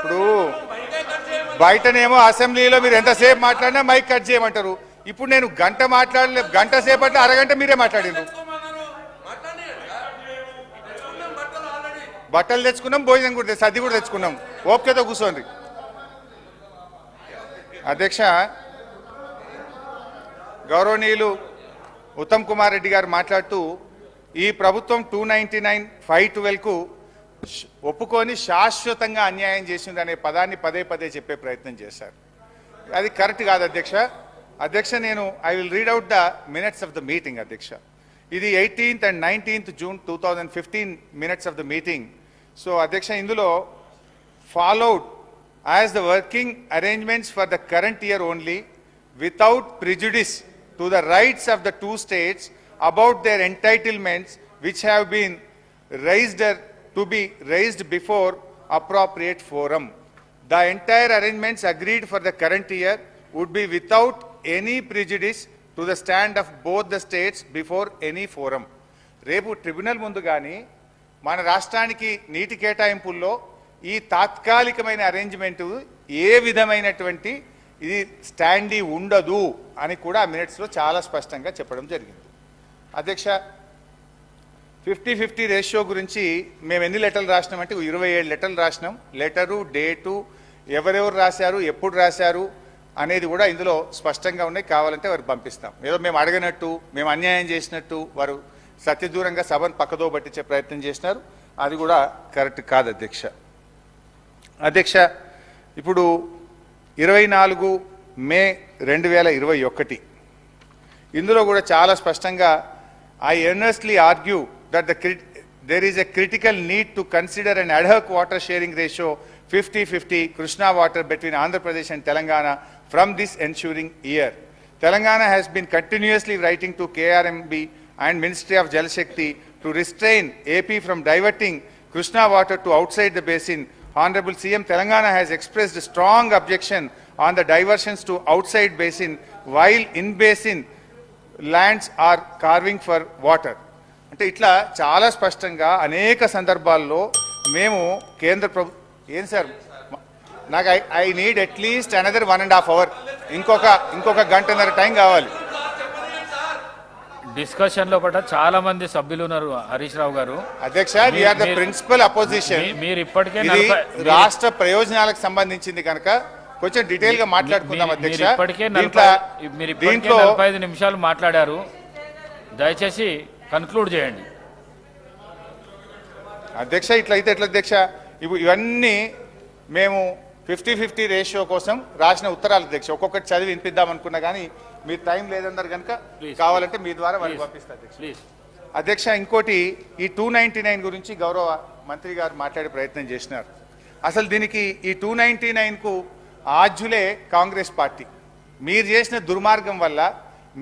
ఇప్పుడు బయటనేమో అసెంబ్లీలో మీరు ఎంతసేపు మాట్లాడినా మైక్ కట్ చేయమంటారు. ఇప్పుడు నేను గంట మాట్లాడలే గంట సేపట్లో అరగంట మీరే మాట్లాడిండ్రు బట్టలు తెచ్చుకున్నాం భోజనం కూడా తెచ్చు అది కూడా తెచ్చుకున్నాం. ఓపికతో కూర్చోండి. అధ్యక్ష గౌరవనీయులు ఉత్తమ్ కుమార్ రెడ్డి గారు మాట్లాడుతూ ఈ ప్రభుత్వం టూ నైన్టీ నైన్ ఫైవ్ ట్వెల్వ్కు ఒప్పుకొని శాశ్వతంగా అన్యాయం చేసింది అనే పదాన్ని పదే పదే చెప్పే ప్రయత్నం చేశారు. అది కరెక్ట్ కాదు అధ్యక్ష. అధ్యక్ష నేను I will read out the minutes of the meeting అధ్యక్ష. ఇది eighteenth and nineteenth June two thousand fifteen minutes of the meeting so అధ్యక్ష ఇందులో followed as the working arrangements for the current year only without prejudice to the rights of the two states about their entitlements which have been raised to be raised before appropriate forum the entire arrangements agreed for the current year would be without any prejudice to the stand of both the states before any forum రేపు tribunal ముందు కానీ మన రాష్ట్రానికి నీటి కేటాయింపుల్లో ఈ తాత్కాలికమైన arrangement ఏ విధమైనటువంటి ఇది స్టాండీ ఉండదు అని కూడా మినిట్స్లో చాలా స్పష్టంగా చెప్పడం జరిగింది అధ్యక్ష ఫిఫ్టీ ఫిఫ్టీ రేషియో గురించి మేము ఎన్ని లెటర్లు రాసినామంటే ఇరవై ఏడు లెటర్లు రాసినాం. లెటరు డేటు ఎవరెవరు రాశారు ఎప్పుడు రాశారు అనేది కూడా ఇందులో స్పష్టంగా ఉన్నాయి. కావాలంటే వారు పంపిస్తాం. ఏదో మేము అడగనట్టు మేము అన్యాయం చేసినట్టు వారు సత్యదూరంగా సభను పక్కదో పట్టించే ప్రయత్నం చేసినారు. అది కూడా కరెక్ట్ కాదు అధ్యక్ష. అధ్యక్ష ఇప్పుడు ఇరవై నాలుగు మే రెండు వేల ఇరవై ఒకటి. ఇందులో కూడా చాలా స్పష్టంగా I earnestly argue that the there is a critical need to consider an ad hoc water sharing ratio 50-50 Krishna water between Andhra Pradesh and Telangana from this ensuing year. Telangana has been continuously writing to KRMB and Ministry of Jal Shakti to restrain AP from diverting Krishna water to outside the basin. Honorable CM Telangana has expressed strong objection on the diversions to outside basin while in basin lands are carving for water. అంటే ఇట్లా చాలా స్పష్టంగా అనేక సందర్భాల్లో మేము కేంద్ర ప్రభు ఏం sir? నాకు I I need at least another one and half hour ఇంకొక ఇంకొక గంటన్నర టైం కావాలి. డిస్కషన్లో పట్ల చాలా మంది సభ్యులు ఉన్నారు హరీష్ రావు గారు. అధ్యక్ష ద ప్రిన్సిపల్ అపోజిషన్ మీరు ఇప్పటికే రాష్ట్ర ప్రయోజనాలకు సంబంధించింది కనుక కొంచెం డీటెయిల్గా మాట్లాడుకుందాం అధ్యక్ష. ఇప్పటికే మీరు ఇప్పటికే నలభై ఐదు నిమిషాలు మాట్లాడారు. దయచేసి కన్క్లూడ్ చేయండి. అధ్యక్ష ఇట్లయితే ఎట్లా అధ్యక్ష? ఇవి ఇవన్నీ మేము ఫిఫ్టీ ఫిఫ్టీ రేషియో కోసం రాసిన ఉత్తరాలు అధ్యక్ష. ఒక్కొక్కటి చదివి వినిపిద్దాం అనుకున్నా కానీ మీరు టైం లేదన్నారు కనుక. కావాలంటే మీ ద్వారా Please. పంపిస్తా అధ్యక్ష. ప్లీజ్ అధ్యక్ష ఇంకోటి ఈ టూ నైన్టీ నైన్ గురించి గౌరవ మంత్రి గారు మాట్లాడే ప్రయత్నం చేసినారు. అసలు దీనికి ఈ టూ నైన్టీ నైన్కు ఆద్యులే కాంగ్రెస్ పార్టీ. మీరు చేసిన దుర్మార్గం వల్ల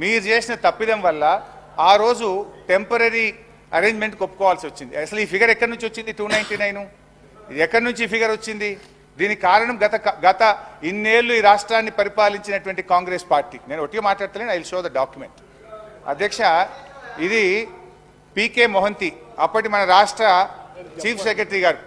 మీరు చేసిన తప్పిదం వల్ల ఆ రోజు టెంపరీ అరేంజ్మెంట్ ఒప్పుకోవాల్సి వచ్చింది. అసలు ఈ ఫిగర్ ఎక్కడి నుంచి వచ్చింది? టూ నైన్టీ నైన్ ఇది ఎక్కడి నుంచి ఈ ఫిగర్ వచ్చింది? దీనికి కారణం గత గత ఇన్నేళ్ళు ఈ రాష్ట్రాన్ని పరిపాలించినటువంటి కాంగ్రెస్ పార్టీ. నేను ఒట్టిగా మాట్లాడతలేను ఐ షో ద డాక్యుమెంట్. అధ్యక్ష ఇది పీకే మొహంతి అప్పటి మన రాష్ట్ర చీఫ్ సెక్రటరీ గారు.